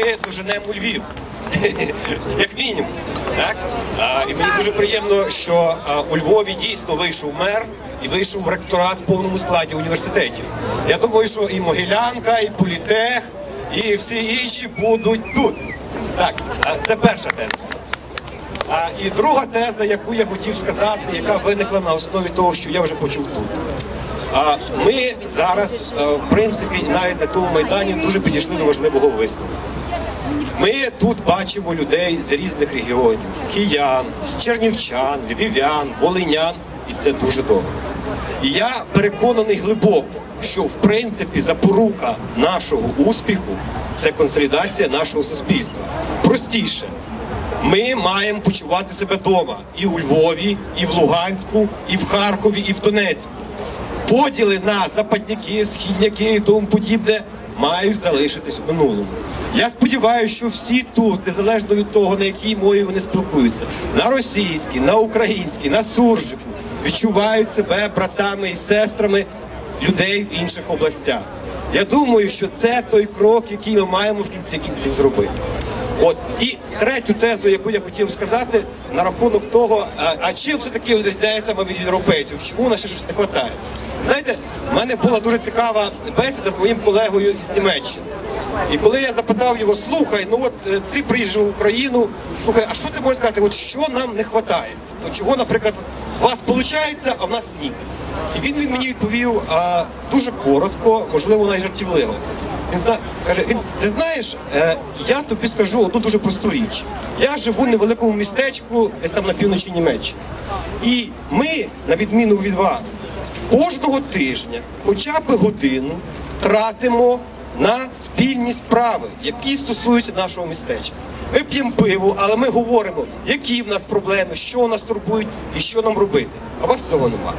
ми доженемо у Львів. Як мінімум. Так? А, і мені дуже приємно, що а, у Львові дійсно вийшов мер і вийшов ректорат в повному складі університетів. Я думаю, що і Могилянка, і Політех, і всі інші будуть тут. Так, а, це перша теза. А, і друга теза, яку я хотів сказати, яка виникла на основі того, що я вже почув тут. А ми зараз, е, в принципі, навіть на тому майдані дуже підійшли до важливого висновку. Ми тут бачимо людей з різних регіонів: киян, чернівчан, львів'ян, волинян, і це дуже добре. І я переконаний глибоко, що в принципі запорука нашого успіху це консолідація нашого суспільства. Простіше. Ми маємо почувати себе вдома і у Львові, і в Луганську, і в Харкові, і в Донецьку. Поділи на западняки, східняки і тому подібне мають залишитись в минулому. Я сподіваюся, що всі тут, незалежно від того, на якій мові вони спілкуються, на російській, на українській, на суржику, відчувають себе братами і сестрами людей в інших областях. Я думаю, що це той крок, який ми маємо в кінці кінців зробити. От і третю тезу, яку я хотів сказати, на рахунок того, а, а чим все таки відрізняється ми від європейців? Чому нас ще щось не вистачає? Знаєте, в мене була дуже цікава бесіда з моїм колегою із Німеччини. І коли я запитав його, слухай, ну от е, ти приїжджав в Україну, слухай, а що ти можеш сказати? От що нам не вистачає? От чого, наприклад, у вас виходить, а в нас ні. І він, він мені відповів а, дуже коротко, можливо, навіть жартівливо. Він зна... каже, він, ти знаєш, е, я тобі скажу одну дуже просту річ. Я живу в невеликому містечку, десь там на півночі Німеччини. І ми, на відміну від вас, кожного тижня, хоча б годину, тратимо на спільні справи, які стосуються нашого містечка. Ми п'ємо пиво, але ми говоримо, які в нас проблеми, що нас турбують і що нам робити. А вас цього нема.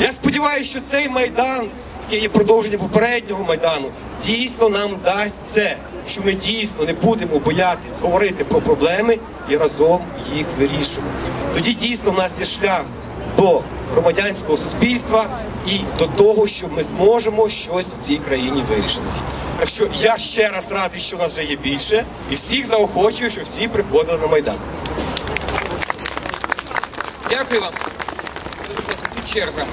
Я сподіваюся, що цей майдан, який є продовженням попереднього майдану, дійсно нам дасть це, що ми дійсно не будемо боятись говорити про проблеми і разом їх вирішувати. Тоді дійсно в нас є шлях до громадянського суспільства і до того, що ми зможемо щось в цій країні вирішити. Так що я ще раз радий, що нас вже є більше, і всіх заохочую, що всі приходили на майдан. Дякую вам. Черга.